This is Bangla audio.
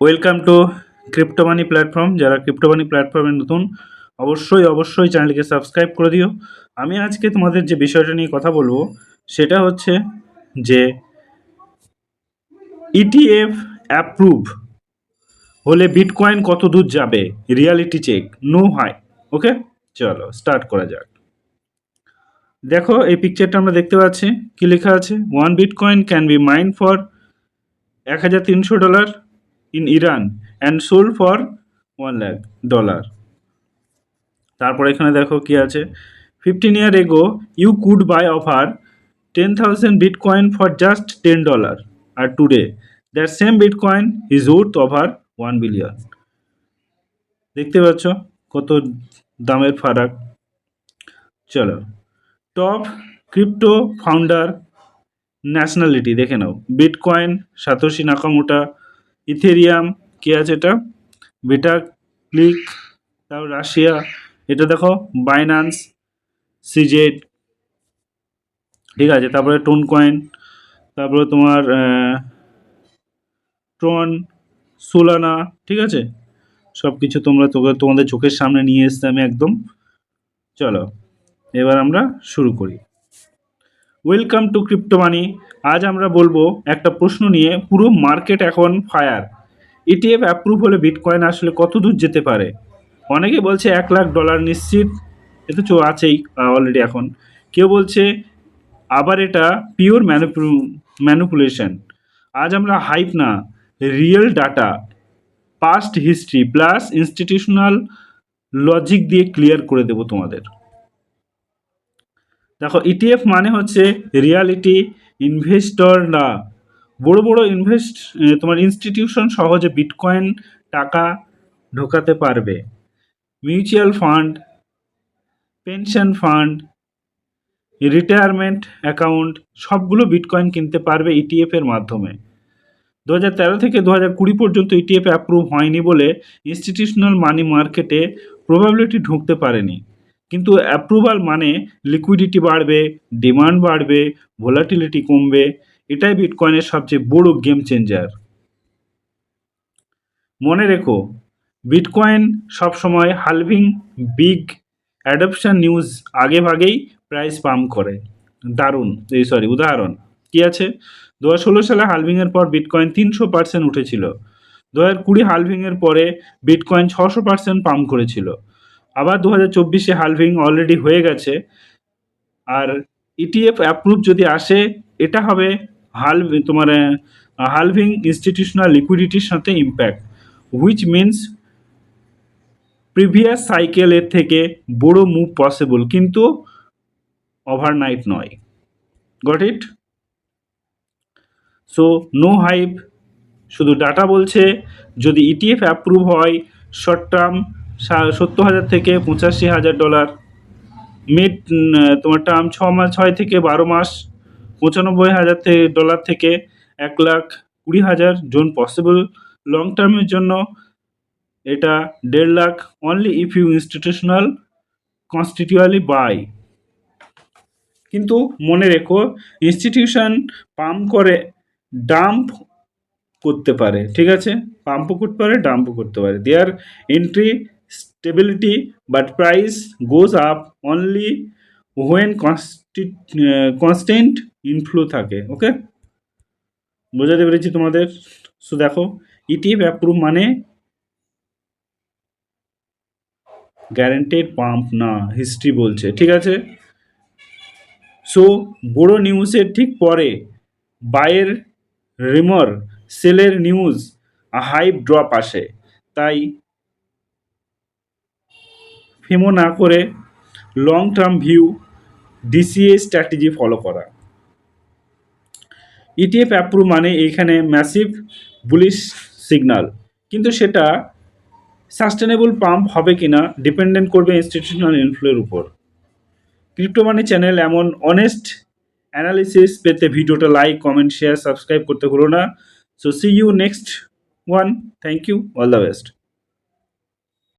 ওয়েলকাম টু ক্রিপ্টোমানি প্ল্যাটফর্ম যারা ক্রিপ্টোমানি প্ল্যাটফর্মে নতুন, অবশ্যই অবশ্যই চ্যানেলকে সাবস্ক্রাইব করে দিও। আমি আজকে তোমাদের যে বিষয়টা নিয়ে কথা বলব, সেটা হচ্ছে যে E ইটিএফ অ্যাপ্রুভ হলে বিটকয়েন কত দূর যাবে? Reality check no hype okay চলো স্টার্ট করা যাক। দেখো, এই পিকচারটা আমরা দেখতে পাচ্ছি। কি লেখা আছে? One bitcoin can be mined for এক হাজার তিনশো dollar. In Iran and sold for one lakh dollar তারপর এখানে দেখো কি আছে? Fifteen year ago you could buy offer ten thousand bitcoin for just ten dollar R today that same bitcoin is worth over one billion দেখতে পাচ্ছ কত দামের ফারাক? চলো। টপ ক্রিপ্টো ফাউন্ডার ন্যাশনালিটি দেখে নাও। বিটকয়েন সাতোশি নাকামোটা ইথেরিয়াম, কে আছে এটা? বেটা, ক্লিক তারপর রাশিয়া। এটা দেখো, বাইনান্স, সিজেড। ঠিক আছে, তারপরে টোন কয়েন, তারপরে তোমার ট্রন, সোলানা, ঠিক আছে? সব কিছু তোমরা তোকে- তোমাদের চোখের সামনে নিয়ে এসতে আমি একদম। চলো, এবার আমরা শুরু করি। ওয়েলকাম টু ক্রিপ্টো মানি আজ আমরা বলব একটা প্রশ্ন নিয়ে, পুরো মার্কেট এখন ফায়ার ইটিএফ অ্যাপ্রুভ হলে বিটকয়েন আসলে কত দূর যেতে পারে? অনেকে বলছে এক লাখ ডলার নিশ্চিত, এ তো চো আছেই অলরেডি এখন। কেউ বলছে আবার এটা পিওর ম্যানুপুলেশন আজ আমরা হাইপ না real data past history plus institutional logic দিয়ে ক্লিয়ার করে দেবো তোমাদের। দেখো ইটিএফ মানে হচ্ছে রিয়ালিটি ইনভেস্টর না বড় বড় ইনভেস্ট তোমার ইনস্টিটিউশন সহজে বিটকয়েন টাকা ঢোকাতে পারবে। Mutual fund pension fund retirement account সবগুলো বিটকয়েন কিনতে পারবে ইটিএফ এর মাধ্যমে। দু হাজার তেরো থেকে দু কুড়ি পর্যন্ত ইটিএফ অ্যাপ্রুভ হয়নি বলে ইনস্টিটিউশনাল মানি মার্কেটে প্রবাবিলিটি ঢুকতে পারেনি। কিন্তু অ্যাপ্রুভাল মানে লিকুইডিটি বাড়বে ডিমান্ড বাড়বে ভোলাটিলিটি কমবে, এটাই বিটকয়েনের সবচেয়ে বড় গেম চেঞ্জার মনে রেখো বিটকয়েন সবসময় হালভিং বিগ অ্যাডপশন নিউজ আগে ভাগেই প্রাইস পাম্প করে। দারুণ, এই সরি উদাহরণ। কি আছে? দু ষোলো সালে হালভিংয়ের পর বিটকয়েন তিনশো পার্সেন্ট উঠেছিল। দু হাজার কুড়ি হালভিংয়ের পরে বিটকয়েন ছশো পার্সেন্ট পাম্প করেছিল। আবার দু হাজার চব্বিশে হালভিং অলরেডি হয়ে গেছে। আর E ইটিএফ অ্যাপ্রুভ যদি আসে, এটা হবে হাল তোমার হালভিং ইনস্টিটিউশনাল লিকুইডিটির সাথে ইম্প্যাক্ট হুইচ মিনস প্রিভিয়াস সাইকেলের থেকে বড় মুভ পসিবল কিন্তু ওভারনাইট নয়। Got it so no hype শুধু ডাটা বলছে, যদি E ইটিএফ অ্যাপ্রুভ হয় শর্ট টার্ম সত্তর হাজার থেকে পঁচাশি হাজার ডলার। মিড তোমার টার্ম ছ মাস ছয় থেকে বারো মাস, পঁচানব্বই হাজার থেকে ডলার থেকে এক লাখ কুড়ি হাজার। জোন পসিবল লং টার্মের জন্য এটা দেড় lakh. Only if you institutional consistently buy কিন্তু মনে রেখো ইনস্টিটিউশন পাম্প করে ডাম্প করতে পারে, ঠিক আছে? পাম্পও করতে পারে ডাম্পও করতে পারে। There entry stability but price goes up only when constant inflow থাকে ওকে বোঝাতে পেরেছি তোমাদের? সো দেখো E ইটিএফ অ্যাপ্রুভ মানে গ্যারেন্টেড পাম্প না হিস্ট্রি বলছে, ঠিক আছে? সো বড় নিউজের ঠিক পরে বায়ের রিমর সেলের নিউজ হাইপ ড্রপ আসে। তাই ফেমো না করে long term view DCA strategy follow করা। ইটিএফ অ্যাপ্রুভ মানে এইখানে ম্যাসিভ বুলিশ সিগনাল কিন্তু সেটা সাস্টেনেবল পাম্প হবে কিনা ডিপেন্ডেন্ট করবে ইনস্টিটিউশনাল ইনফ্লোর উপর। ক্রিপ্টো মানি চ্যানেল এমন অনেস্ট অ্যানালিসিস পেতে ভিডিওটা লাইক কমেন্ট শেয়ার সাবস্ক্রাইব করতে ভুলো না। So see you next one thank you all the best